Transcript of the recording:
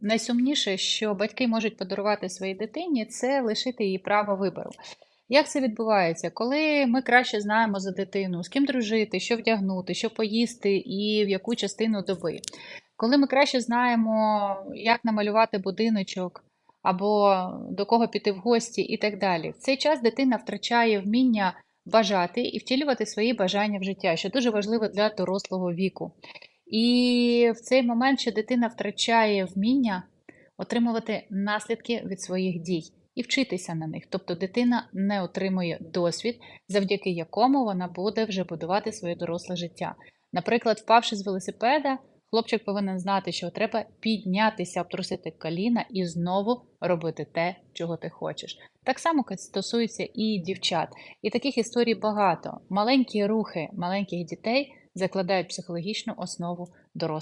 Найсумніше, що батьки можуть подарувати своїй дитині, це лишити їй право вибору. Як це відбувається? Коли ми краще знаємо за дитину, з ким дружити, що вдягнути, що поїсти і в яку частину доби. Коли ми краще знаємо, як намалювати будиночок або до кого піти в гості і так далі. В цей час дитина втрачає вміння бажати і втілювати свої бажання в життя, що дуже важливо для дорослого віку. І в цей момент ще дитина втрачає вміння отримувати наслідки від своїх дій і вчитися на них. Тобто дитина не отримує досвід, завдяки якому вона буде вже будувати своє доросле життя. Наприклад, впавши з велосипеда, хлопчик повинен знати, що треба піднятися, обтрусити коліна і знову робити те, чого ти хочеш. Так само стосується і дівчат. І таких історій багато. Маленькі рухи маленьких дітей закладають психологічну основу дорослого.